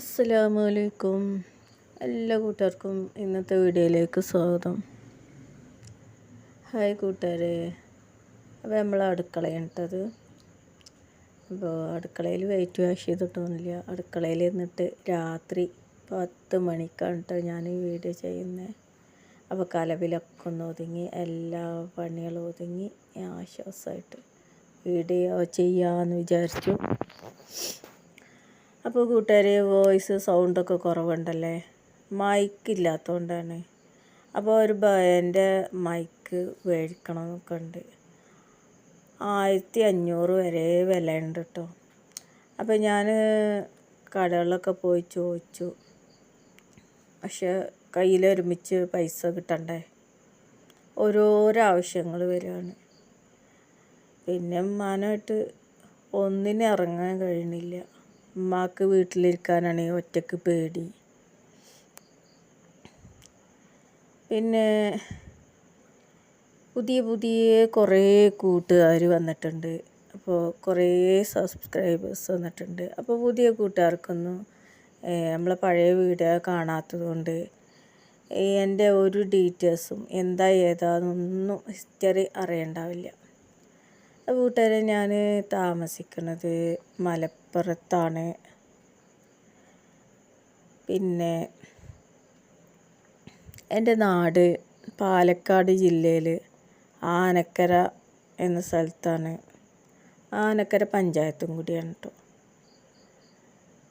അസ്സലാമലൈക്കും എല്ലാ കൂട്ടുകാർക്കും ഇന്നത്തെ വീഡിയോയിലേക്ക് സ്വാഗതം. ഹായ് കൂട്ടുകാരെ. അപ്പോൾ നമ്മൾ അടുക്കളയിട്ടത് അപ്പോൾ അടുക്കളയിൽ വെയിറ്റ് വാഷ് ചെയ്തിട്ടൊന്നുമില്ല. അടുക്കളയിൽ ഇരുന്നിട്ട് രാത്രി പത്ത് മണിക്കാണ് കേട്ടോ ഞാൻ ഈ വീഡിയോ ചെയ്യുന്നത്. അപ്പോൾ കലവിലൊക്കെ ഒന്ന് ഒതുങ്ങി എല്ലാ പണികളും ഒതുങ്ങി ആശ്വാസമായിട്ട് വീഡിയോ ചെയ്യാമെന്ന് വിചാരിച്ചു. അപ്പോൾ കൂട്ടുകാരെ വോയിസ് സൗണ്ടൊക്കെ കുറവുണ്ടല്ലേ? മൈക്ക് ഇല്ലാത്തതുകൊണ്ടാണ് അപ്പോൾ ഒരു എന്റെ മൈക്ക് മേടിക്കണം ഉണ്ട്. ആയിരത്തി അഞ്ഞൂറ് വരെ വില ഉണ്ട് കേട്ടോ അപ്പോൾ ഞാൻ കടകളിലൊക്കെ പോയി ചോദിച്ചു. പക്ഷെ കയ്യിലൊരുമിച്ച് പൈസ കിട്ടണ്ടേ? ഓരോരോ ആവശ്യങ്ങൾ വരികയാണ് പിന്നെ മാനമായിട്ട് ഒന്നിനും ഇറങ്ങാൻ കഴിയണില്ല ഉമ്മാക്ക് വീട്ടിലിരിക്കാനാണ് ഒറ്റയ്ക്ക് പേടി. പിന്നെ പുതിയ പുതിയ കുറേ കൂട്ടുകാർ വന്നിട്ടുണ്ട്. അപ്പോൾ കുറേ സബ്സ്ക്രൈബേഴ്സ് വന്നിട്ടുണ്ട്. അപ്പോൾ പുതിയ കൂട്ടുകാർക്കൊന്നും നമ്മളെ പഴയ വീഡിയോ കാണാത്തതുകൊണ്ട് എന്റെ ഒരു ഡീറ്റെയിൽസും എന്താ ഏതാണെന്നൊന്നും ഹിസ്റ്ററി അറിയണ്ടാവില്ല. കൂട്ടുകാരെ ഞാൻ താമസിക്കുന്നത് മലപ്പുറത്താണ് പിന്നെ എന്റെ നാട് പാലക്കാട് ജില്ലയിൽ ആനക്കര എന്ന സ്ഥലത്താണ്. ആനക്കര പഞ്ചായത്തും കൂടിയാണ് കേട്ടോ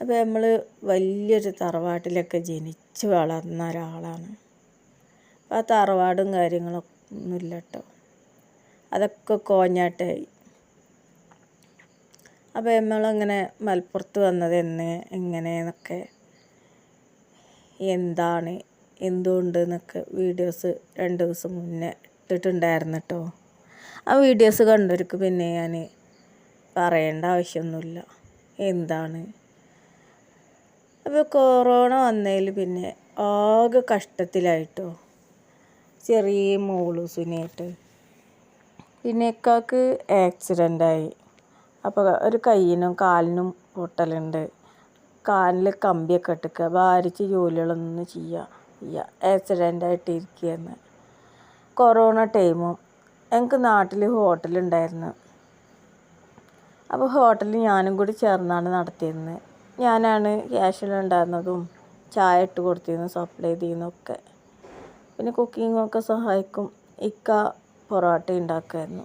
അപ്പോൾ നമ്മൾ വലിയൊരു തറവാട്ടിലൊക്കെ ജനിച്ച് വളർന്ന ഒരാളാണ്. അപ്പോൾ ആ തറവാടും കാര്യങ്ങളൊന്നുമില്ല കേട്ടോ അതൊക്കെ കോഞ്ഞാട്ടായി. അപ്പോൾ നമ്മളങ്ങനെ മലപ്പുറത്ത് വന്നത് എന്ന് എങ്ങനെയെന്നൊക്കെ എന്താണ് എന്തുകൊണ്ട് എന്നൊക്കെ വീഡിയോസ് രണ്ട് ദിവസം മുന്നേ ഇട്ടിട്ടുണ്ടായിരുന്നു കേട്ടോ ആ വീഡിയോസ് കണ്ടവർക്ക് പിന്നെ ഞാൻ പറയേണ്ട ആവശ്യമൊന്നുമില്ല. എന്താണ്? അപ്പോൾ കൊറോണ വന്നതിൽ പിന്നെ ആകെ കഷ്ടത്തിലായിട്ടോ. ചെറിയ മോളൂസിനായിട്ട് പിന്നെ ഇക്കാക്ക് ആക്സിഡന്റായി അപ്പോൾ ഒരു കയ്യിനും കാലിനും പൊട്ടലുണ്ട്. കാലിൽ കമ്പിയൊക്കെ ഇട്ടിക്കുക. ഭാരിച്ച് ജോലികളൊന്നും ചെയ്യുക ചെയ്യുക ആക്സിഡന്റായിട്ട് ഇരിക്കുകയെന്ന് കൊറോണ ടൈമും എനിക്ക് നാട്ടിൽ ഹോട്ടലുണ്ടായിരുന്നു അപ്പോൾ ഹോട്ടലിൽ ഞാനും കൂടി ചേർന്നാണ് നടത്തിയിരുന്നത്. ഞാനാണ് ക്യാഷിലുണ്ടായിരുന്നതും ചായ ഇട്ട് കൊടുത്തിരുന്നു സപ്ലൈ ചെയ്യുന്നതൊക്കെ പിന്നെ കുക്കിങ്ങൊക്കെ സഹായിക്കും. ഇക്ക പൊറോട്ട ഉണ്ടാക്കുമായിരുന്നു.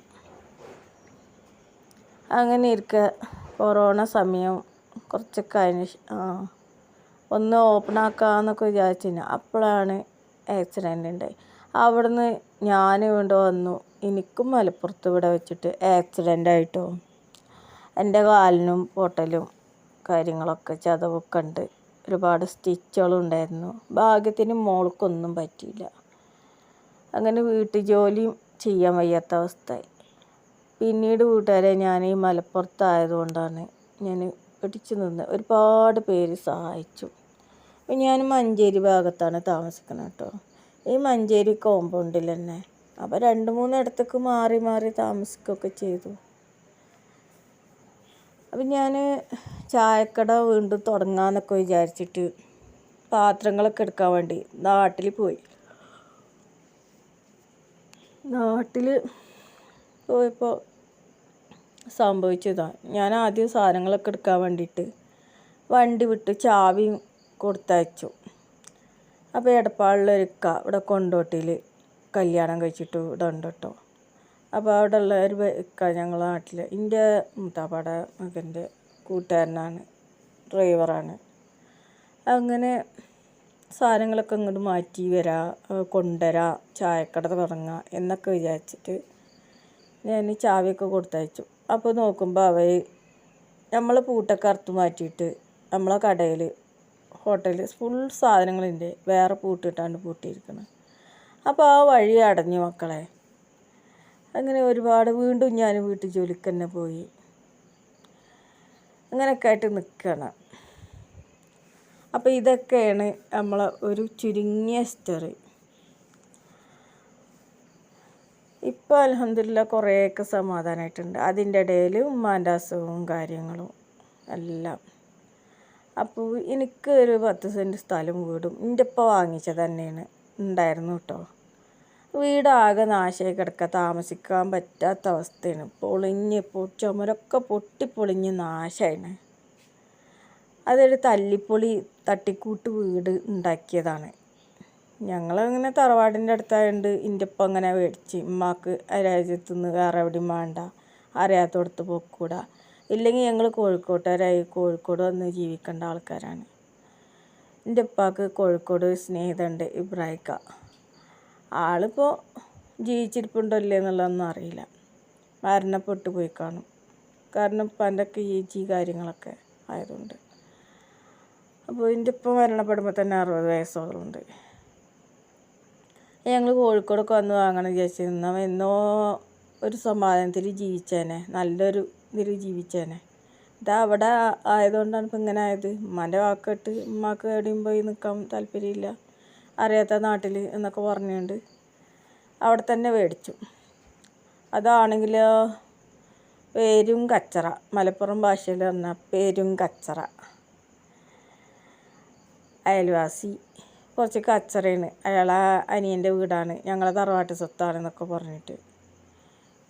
അങ്ങനെ ഇരിക്ക. കൊറോണ സമയം കുറച്ചൊക്കെ അതിന് ആ. ഒന്ന് ഓപ്പൺ ആക്കാമെന്നൊക്കെ വിചാരിച്ചിന്. അപ്പോഴാണ് ആക്സിഡന്റ് ഉണ്ടായി അവിടുന്ന് ഞാൻ വീണ്ടും വന്നു. എനിക്കും മലപ്പുറത്ത് ഇവിടെ വെച്ചിട്ട് ആക്സിഡന്റ് ആയിട്ടോ. എന്റെ കാലിനും പൊട്ടലും കാര്യങ്ങളൊക്കെ ചതവൊക്കെ ഉണ്ട് ഒരുപാട് സ്റ്റിച്ചുകളും ഉണ്ടായിരുന്നു. ഭാഗ്യത്തിന് മോൾക്കൊന്നും പറ്റിയില്ല. അങ്ങനെ വീട്ടു ജോലിയും ചെയ്യാൻ വയ്യാത്ത അവസ്ഥയായി. പിന്നീട് കൂട്ടുകാരെ ഞാൻ ഈ മലപ്പുറത്തായതുകൊണ്ടാണ് ഞാൻ പിടിച്ചു നിന്ന് ഒരുപാട് പേര് സഹായിച്ചു. അപ്പം ഞാൻ മഞ്ചേരി ഭാഗത്താണ് താമസിക്കുന്നത് കേട്ടോ. ഈ മഞ്ചേരി കോമ്പൗണ്ടിൽ തന്നെ. അപ്പോൾ രണ്ട് മൂന്നിടത്തേക്ക് മാറി മാറി താമസിക്കുകയൊക്കെ ചെയ്തു. അപ്പം ഞാൻ ചായക്കട വീണ്ടും തുടങ്ങാമെന്നൊക്കെ വിചാരിച്ചിട്ട് പാത്രങ്ങളൊക്കെ എടുക്കാൻ വേണ്ടി നാട്ടിൽ പോയി. നാട്ടിൽ പോയപ്പോൾ സംഭവിച്ചതാണ് ഞാൻ ആദ്യം സാധനങ്ങളൊക്കെ എടുക്കാൻ വേണ്ടിയിട്ട് വണ്ടി വിട്ട് ചാവി കൊടുത്തയച്ചു. അപ്പോൾ എടപ്പാളിലൊരുക്ക ഇവിടെ കൊണ്ടോട്ടിയിൽ കല്യാണം കഴിച്ചിട്ട് ഇവിടെ ഉണ്ട് കേട്ടോ. അപ്പോൾ അവിടെ ഉള്ള ഒരു ഇക്ക ഞങ്ങളുടെ നാട്ടിൽ എന്റെ മുത്താപ്പാടെ മകന്റെ കൂട്ടുകാരനാണ് ഡ്രൈവറാണ്. അങ്ങനെ സാധനങ്ങളൊക്കെ ഇങ്ങോട്ട് മാറ്റി വരാം കൊണ്ടുവരാം ചായക്കട തുടങ്ങാം എന്നൊക്കെ വിചാരിച്ചിട്ട് ഞാൻ ചാവിയൊക്കെ കൊടുത്തയച്ചു. അപ്പോൾ നോക്കുമ്പോൾ അവർ നമ്മൾ പൂട്ടൊക്കെ അറുത്ത് മാറ്റിയിട്ട് നമ്മളെ കടയിൽ ഹോട്ടലിൽ ഫുൾ സാധനങ്ങളുണ്ട് വേറെ പൂട്ടിട്ടാണ്ട് പൂട്ടിയിരിക്കുന്നത് അപ്പോൾ ആ വഴി അടഞ്ഞു മക്കളെ. അങ്ങനെ ഒരുപാട് വീണ്ടും ഞാൻ വീട്ടു ജോലിക്ക് തന്നെ പോയി. അങ്ങനെയൊക്കെ ആയിട്ട് നിൽക്കണം അപ്പോൾ ഇതൊക്കെയാണ് നമ്മളെ ഒരു ചുരുങ്ങിയ സ്റ്റോറി ഇപ്പോൾ അലഹമില്ല കുറേയൊക്കെ സമാധാനമായിട്ടുണ്ട് അതിന്റെ ഇടയിൽ ഉമ്മാന്റെ അസുഖവും കാര്യങ്ങളും എല്ലാം. അപ്പോൾ എനിക്ക് ഒരു പത്ത് സെന്റ് സ്ഥലം വീടും എന്റെ ഇപ്പം വാങ്ങിച്ചത് തന്നെയാണ്. ഉണ്ടായിരുന്നു കേട്ടോ വീടാകെ നാശമായി കിടക്കുക താമസിക്കാൻ പറ്റാത്ത അവസ്ഥയാണ്. പൊളിഞ്ഞ് ചുമരൊക്കെ പൊട്ടിപ്പൊളിഞ്ഞ് നാശമാണ് അതൊരു തല്ലിപ്പൊളി തട്ടിക്കൂട്ട് വീട് ഉണ്ടാക്കിയതാണ് ഞങ്ങളങ്ങനെ തറവാടിന്റെ അടുത്തായതുകൊണ്ട് എന്റെ ഒപ്പം അങ്ങനെ മേടിച്ച് ഉമ്മാക്ക് രാജ്യത്തു നിന്ന് വേറെ എവിടെയും വേണ്ട അറിയാത്തടത്ത് പോക്കൂടാ. ഇല്ലെങ്കിൽ ഞങ്ങൾ കോഴിക്കോട്ടുകാരായി കോഴിക്കോട് വന്ന് ജീവിക്കേണ്ട ആൾക്കാരാണ്. എന്റെ ഉപ്പാക്ക് കോഴിക്കോട് സ്നേഹിതമുണ്ട് ഇബ്രാഹിക്ക. ആളിപ്പോൾ ജീവിച്ചിരിപ്പുണ്ടോ ഇല്ലേ എന്നുള്ളതൊന്നും അറിയില്ല. മരണപ്പെട്ടു പോയി കാണും. കാരണം ഉപ്പാന്റെ ഒക്കെ ജി കാര്യങ്ങളൊക്കെ ആയതുകൊണ്ട്. അപ്പോൾ എന്റെ ഉപ്പ മരണപ്പെടുമ്പോൾ തന്നെ അറുപത് വയസ്സോളുണ്ട് ഞങ്ങൾ കോഴിക്കോടൊക്കെ വന്ന് വാങ്ങണം വിചാരിച്ചിരുന്ന. എന്നോ ഒരു സമാധാനത്തിൽ ജീവിച്ചേനെ. നല്ലൊരു ഇതിൽ ജീവിച്ചേനെ. ഇത് അവിടെ ആയതുകൊണ്ടാണ് ഇപ്പം ഇങ്ങനെ ആയത്. ഉമ്മാന്റെ വാക്കിട്ട് ഉമ്മാക്ക് എവിടെയും പോയി നിൽക്കാൻ താല്പര്യമില്ല. അറിയാത്ത നാട്ടിൽ എന്നൊക്കെ പറഞ്ഞുകൊണ്ട് അവിടെ തന്നെ മേടിച്ചു. അതാണെങ്കിലോ പേരും കച്ചറ. മലപ്പുറം ഭാഷയിൽ പറഞ്ഞാൽ പേരും കച്ചറ. അയൽവാസി. കുറച്ച് കച്ചറയാണ്. അയാളെ അനിയന്റെ വീടാണ്. ഞങ്ങളെ തറവാട്ട് സ്വത്താണെന്നൊക്കെ പറഞ്ഞിട്ട്.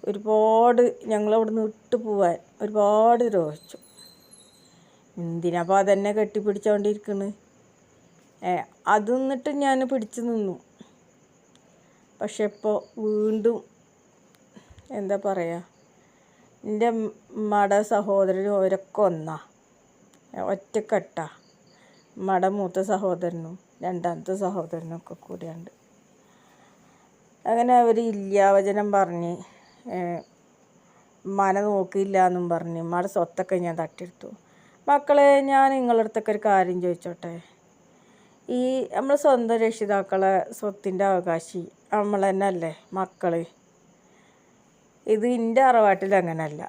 ഒരുപാട് ഞങ്ങളവിടുന്ന് ഇട്ട് പോവാൻ ഒരുപാട് രോഹിച്ചു എന്തിനപ്പോൾ അതെന്നെ കെട്ടിപ്പിടിച്ചോണ്ടിരിക്കണ്? ഏ അത് നിന്നിട്ട് ഞാൻ പിടിച്ചു നിന്നു. പക്ഷെ ഇപ്പോൾ വീണ്ടും എന്താ പറയുക എന്റെ മട സഹോദരനും അവരൊക്കെ ഒന്നാ. ഒറ്റക്കെട്ടാ. മട മൂത്ത സഹോദരനും. രണ്ടാമത്തെ സഹോദരനൊക്കെ കൂടെയുണ്ട്. അങ്ങനെ അവർ ഇല്ലാവചനം പറഞ്ഞ് മന നോക്കിയില്ല എന്നും പറഞ്ഞ് ഉമ്മയുടെ സ്വത്തൊക്കെ ഞാൻ തട്ടിയെടുത്തു. മക്കളെ ഞാൻ നിങ്ങളുടെ അടുത്തൊക്കെ ഒരു കാര്യം ചോദിച്ചോട്ടെ? ഈ നമ്മൾ സ്വന്തം രക്ഷിതാക്കളെ സ്വത്തിന്റെ അവകാശി നമ്മൾ തന്നെ അല്ലേ മക്കൾ ഇത് എന്റെ അറവാട്ടിൽ അങ്ങനെയല്ല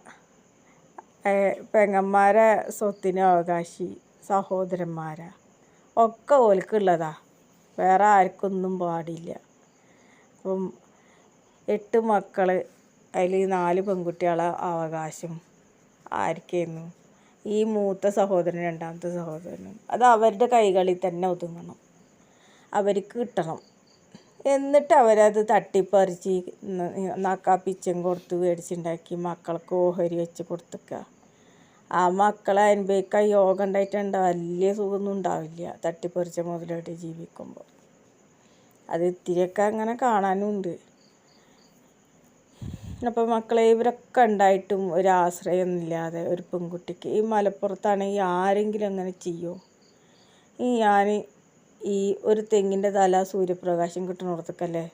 പെങ്ങന്മാരെ സ്വത്തിന് അവകാശി സഹോദരന്മാരാ. ഒക്കെ ഓൽക്കുള്ളതാ. വേറെ ആർക്കൊന്നും പാടില്ല. അപ്പം എട്ട് മക്കൾ അതിൽ നാല് പെൺകുട്ടികളെ അവകാശം ആർക്കായിരുന്നു ഈ മൂത്ത സഹോദരൻ രണ്ടാമത്തെ സഹോദരൻ അത് അവരുടെ കൈകളിൽ തന്നെ ഒതുങ്ങണം. അവർക്ക് കിട്ടണം. എന്നിട്ട് അവരത് തട്ടിപ്പറിച്ച് നക്കാപ്പിച്ചം കൊടുത്ത് മേടിച്ചുണ്ടാക്കി മക്കൾക്ക് ഓഹരി വെച്ച് കൊടുത്തേക്കുക ആ മക്കളെ അനുഭവിക്കാൻ യോഗം ഉണ്ടായിട്ടുണ്ട് വലിയ സുഖമൊന്നും ഉണ്ടാവില്ല. തട്ടിപ്പറിച്ച മുതലായിട്ട് ജീവിക്കുമ്പോൾ അത് ഇത്തിരിയൊക്കെ അങ്ങനെ കാണാനും ഉണ്ട് അപ്പോൾ മക്കളെ ഇവരൊക്കെ ഉണ്ടായിട്ടും ഒരു ആശ്രയമൊന്നുമില്ലാതെ ഒരു പെൺകുട്ടിക്ക് ഈ മലപ്പുറത്താണെങ്കിൽ ആരെങ്കിലും അങ്ങനെ ചെയ്യുമോ ഈ ഞാൻ ഈ ഒരു തെങ്ങിന്റെ തല സൂര്യപ്രകാശം കിട്ടുന്നിടത്തേക്കല്ലേ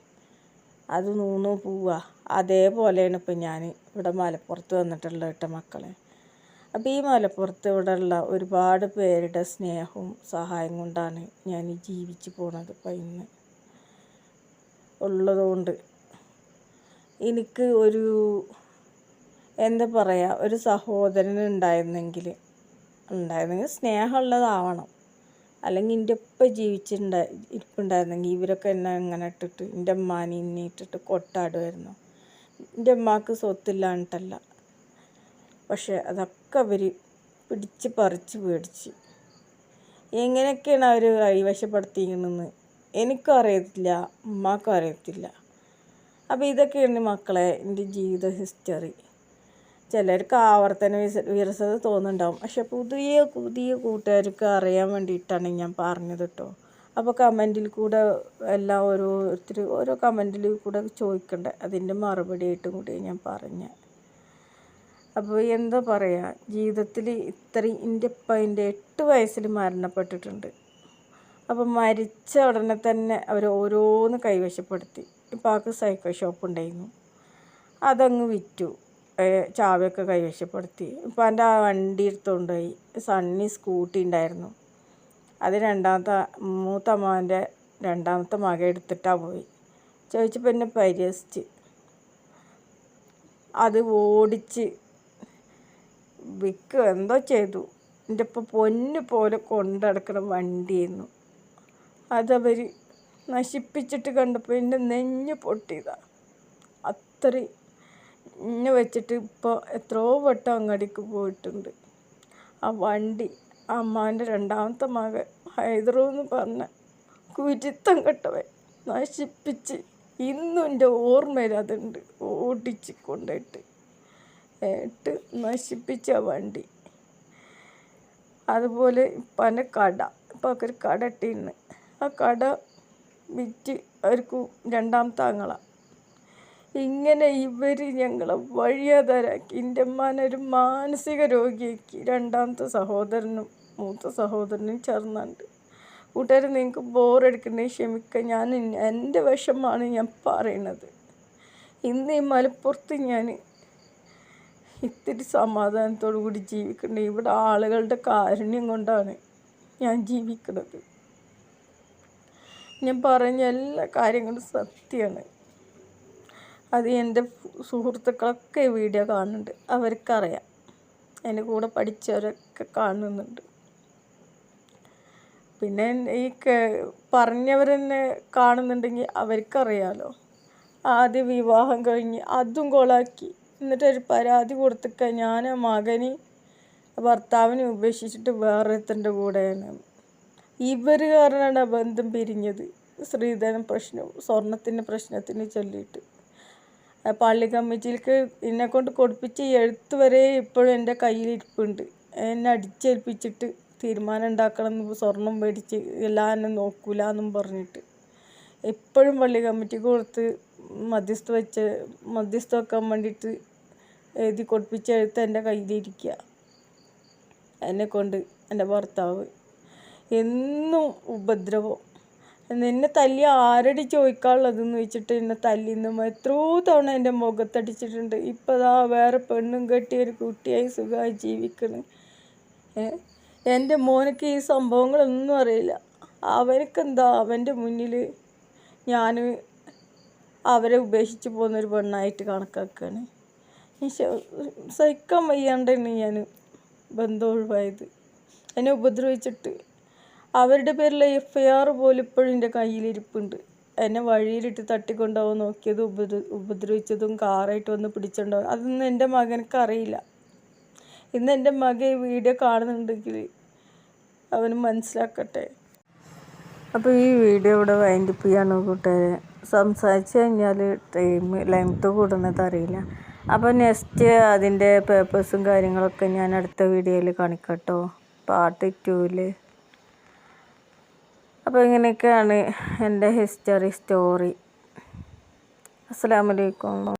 അത് നൂന്നു പോവുക അതേപോലെയാണ് ഇപ്പം ഞാൻ ഇവിടെ മലപ്പുറത്ത് വന്നിട്ടുള്ള കേട്ടോ മക്കളെ. അപ്പോൾ ഈ മലപ്പുറത്ത് ഇവിടെയുള്ള ഒരുപാട് പേരുടെ സ്നേഹവും സഹായം കൊണ്ടാണ് ഞാൻ ജീവിച്ചു പോണത് ഇപ്പം ഇന്ന്. ഉള്ളതുകൊണ്ട് എനിക്ക് ഒരു എന്താ പറയുക ഒരു സഹോദരൻ ഉണ്ടായിരുന്നെങ്കിൽ ഉണ്ടായിരുന്നെങ്കിൽ സ്നേഹമുള്ളതാവണം. അല്ലെങ്കിൽ എന്റെ ഉപ്പ ജീവിച്ചിട്ടുണ്ടാ ഇരിപ്പുണ്ടായിരുന്നെങ്കിൽ ഇവരൊക്കെ എന്നെ ഇങ്ങനെ ഇട്ടിട്ട് എന്റെ അമ്മാനെ ഇന്നെ ഇട്ടിട്ട് കൊട്ടാടുമായിരുന്നു എന്റെ അമ്മയ്ക്ക് സ്വത്തില്ലാണ്ടിട്ടല്ല പക്ഷെ അതൊക്കെ അവർ പിടിച്ച് പറിച്ച് പേടിച്ച് എങ്ങനെയൊക്കെയാണ് അവർ കൈവശപ്പെടുത്തിയിരിക്കുന്നതെന്ന് എനിക്കും അറിയത്തില്ല ഉമ്മാക്കും അറിയത്തില്ല. അപ്പോൾ ഇതൊക്കെയാണ് മക്കളെ എന്റെ ജീവിത ഹിസ്റ്ററി. ചിലർക്ക് ആവർത്തന വിസ വിരസത തോന്നുന്നുണ്ടാവും. പക്ഷെ പുതിയ പുതിയ കൂട്ടുകാർക്ക് അറിയാൻ വേണ്ടിയിട്ടാണ് ഞാൻ പറഞ്ഞത് കേട്ടോ. അപ്പോൾ കമന്റിൽ കൂടെ എല്ലാം ഓരോരുത്തർ ഓരോ കമന്റിൽ കൂടെ ചോദിക്കണ്ടേ? അതിന്റെ മറുപടി ആയിട്ടും കൂടി ഞാൻ പറഞ്ഞത്. അപ്പോൾ എന്താ പറയുക ജീവിതത്തിൽ ഇത്രയും എന്റെ ഉപ്പ എന്റെ എട്ട് വയസ്സിൽ മരണപ്പെട്ടിട്ടുണ്ട്. അപ്പോൾ മരിച്ച ഉടനെ തന്നെ അവർ ഓരോന്ന് കൈവശപ്പെടുത്തി. ഇപ്പം ആൾക്ക് സൈക്കിൾ ഷോപ്പ് ഉണ്ടായിരുന്നു. അതങ്ങ് വിറ്റു. ചാവിയൊക്കെ കൈവശപ്പെടുത്തി. ഇപ്പം എന്റെ ആ വണ്ടി എടുത്തുകൊണ്ടുപോയി സണ്ണി സ്കൂട്ടി ഉണ്ടായിരുന്നു. അത് രണ്ടാമത്തെ മൂത്തമ്മാന്റെ രണ്ടാമത്തെ മക എടുത്തിട്ടാണ് പോയി. ചോദിച്ചപ്പോൾ എന്നെ പരിഹസിച്ച്. അത് ഓടിച്ച് വിൽക്കുക എന്തോ ചെയ്തു. എന്റെ ഇപ്പം പൊന്ന് പോലെ കൊണ്ടടക്കണ വണ്ടിയായിരുന്നു അതവർ നശിപ്പിച്ചിട്ട് കണ്ടപ്പോൾ എന്റെ നെഞ്ഞ് പൊട്ടിയതാണ് അത്രയും ഇന്നെ വെച്ചിട്ട് ഇപ്പോൾ എത്രയോ വട്ടം അങ്ങടിക്ക് പോയിട്ടുണ്ട്. ആ വണ്ടി അമ്മാന്റെ രണ്ടാമത്തെ മകൻ ഹൈദറു എന്ന് പറഞ്ഞ കുരുത്തം കെട്ടവൻ നശിപ്പിച്ച് ഇന്നും എന്റെ ഓർമ്മയിൽ അതുണ്ട്. ഓടിച്ച് കൊണ്ടിട്ട് ഇട്ട് നശിപ്പിച്ച വണ്ടി. അതുപോലെ ഇപ്പന്റെ കട. ഇപ്പം ഒരു കട ഇട്ടിരുന്ന് ആ കട വിറ്റ് അവർക്ക് രണ്ടാമത്തെ ആങ്ങളാണ് ഇങ്ങനെ ഇവർ ഞങ്ങളെ വഴിയാതാരാക്കി. എന്റെ ഒരു മാനസിക രോഗിയാക്കി. രണ്ടാമത്തെ സഹോദരനും മൂത്ത സഹോദരനും ചേർന്നുണ്ട്. കൂട്ടുകാർ നിങ്ങൾക്ക് ബോറടിക്കണേ ക്ഷമിക്കുക ഞാൻ എന്റെ വിഷമാണ് ഞാൻ പറയണത്. ഇന്ന് ഈ മലപ്പുറത്ത് ഞാൻ ഇത്തിരി സമാധാനത്തോടു കൂടി ജീവിക്കണ്ടേ. ഇവിടെ ആളുകളുടെ കാരുണ്യം കൊണ്ടാണ് ഞാൻ ജീവിക്കുന്നത് ഞാൻ പറഞ്ഞ എല്ലാ കാര്യങ്ങളും സത്യമാണ്. അത് എന്റെ സുഹൃത്തുക്കളൊക്കെ വീഡിയോ കാണുന്നുണ്ട്. അവർക്കറിയാം. എന്റെ കൂടെ പഠിച്ചവരൊക്കെ കാണുന്നുണ്ട്. പിന്നെ ഈ പറഞ്ഞവർ തന്നെ കാണുന്നുണ്ടെങ്കിൽ അവർക്കറിയാലോ. ആദ്യ വിവാഹം കഴിഞ്ഞ് അതും കൊളാക്കി. എന്നിട്ടൊരു പരാതി കൊടുത്തിക്ക ഞാൻ മകന് ഭർത്താവിനെ ഉപേക്ഷിച്ചിട്ട് വേറൊരുത്തന്റെ കൂടെയാണ്. ഇവർ കാരണമാണ് ബന്ധം പിരിഞ്ഞത്. സ്ത്രീധന പ്രശ്നം സ്വർണത്തിന്റെ പ്രശ്നത്തിന് ചൊല്ലിയിട്ട്. പള്ളി കമ്മിറ്റിയിലേക്ക് എന്നെ കൊണ്ട് കൊടുപ്പിച്ച് എഴുത്ത് വരെ ഇപ്പോഴും എന്റെ കയ്യിലിരിപ്പുണ്ട്. എന്നെ അടിച്ചേൽപ്പിച്ചിട്ട് തീരുമാനം ഉണ്ടാക്കണം എന്ന് സ്വർണം മേടിച്ച് എല്ലാം എന്നെ നോക്കൂല എന്നും പറഞ്ഞിട്ട്. എപ്പോഴും പള്ളി കമ്മിറ്റിക്ക് കൊടുത്ത് മധ്യസ്ഥ വെച്ച് മധ്യസ്ഥ വെക്കാൻ വേണ്ടിയിട്ട് എഴുതി കൊടുപ്പിച്ച എഴുത്ത് എന്റെ കയ്യിലിരിക്കുക. എന്നെ കൊണ്ട് എന്റെ ഭർത്താവ് എന്നും ഉപദ്രവം. എന്നെ തല്ലി ആരടി ചോദിക്കാനുള്ളതെന്ന് വെച്ചിട്ട് എന്നെ തല്ലിന്നും എത്രയോ തവണ എന്റെ മുഖത്തടിച്ചിട്ടുണ്ട്. ഇപ്പം ദാ വേറെ പെണ്ണും കെട്ടി ഒരു കുട്ടിയായി സുഖമായി ജീവിക്കണ്. എന്റെ മോനക്ക് ഈ സംഭവങ്ങളൊന്നും അറിയില്ല. അവനക്കെന്താ? അവന്റെ മുന്നിൽ ഞാൻ അവരെ ഉപേക്ഷിച്ച് പോകുന്നൊരു പെണ്ണായിട്ട് കണക്കാക്കുകയാണ് സഹിക്കാൻ വയ്യാണ്ടാണ് ഞാൻ ബന്ധം ഒഴിവായത്. എന്നെ ഉപദ്രവിച്ചിട്ട്. അവരുടെ പേരിൽ എഫ് ഐ ആർ പോലും ഇപ്പോഴും എന്റെ കയ്യിലിരിപ്പുണ്ട്. എന്നെ വഴിയിലിട്ട് തട്ടിക്കൊണ്ടുപോകാൻ നോക്കിയത് ഉപദ്ര ഉപദ്രവിച്ചതും കാറായിട്ട് വന്ന് പിടിച്ചുകൊണ്ടുപോകും അതൊന്നും എന്റെ മകനക്ക് അറിയില്ല. ഇന്ന് എന്റെ മകൻ ഈ വീഡിയോ കാണുന്നുണ്ടെങ്കിൽ അവന് മനസ്സിലാക്കട്ടെ. അപ്പോൾ ഈ വീഡിയോ ഇവിടെ വൈൻഡപ്പ് ചെയ്യാണ് കൂട്ടുകാരെ? സംസാരിച്ച് കഴിഞ്ഞാൽ ടൈം ലെങ്ത്ത് കൂടുന്നത് അറിയില്ല. അപ്പോൾ നെക്സ്റ്റ് അതിന്റെ പേപ്പേഴ്സും കാര്യങ്ങളൊക്കെ ഞാൻ അടുത്ത വീഡിയോയിൽ കാണിക്കട്ടോ. പാർട്ട് ടൂവിൽ അപ്പോൾ ഇങ്ങനെയൊക്കെയാണ് എന്റെ ഹിസ്റ്ററി സ്റ്റോറി അസ്സാം വലൈക്കും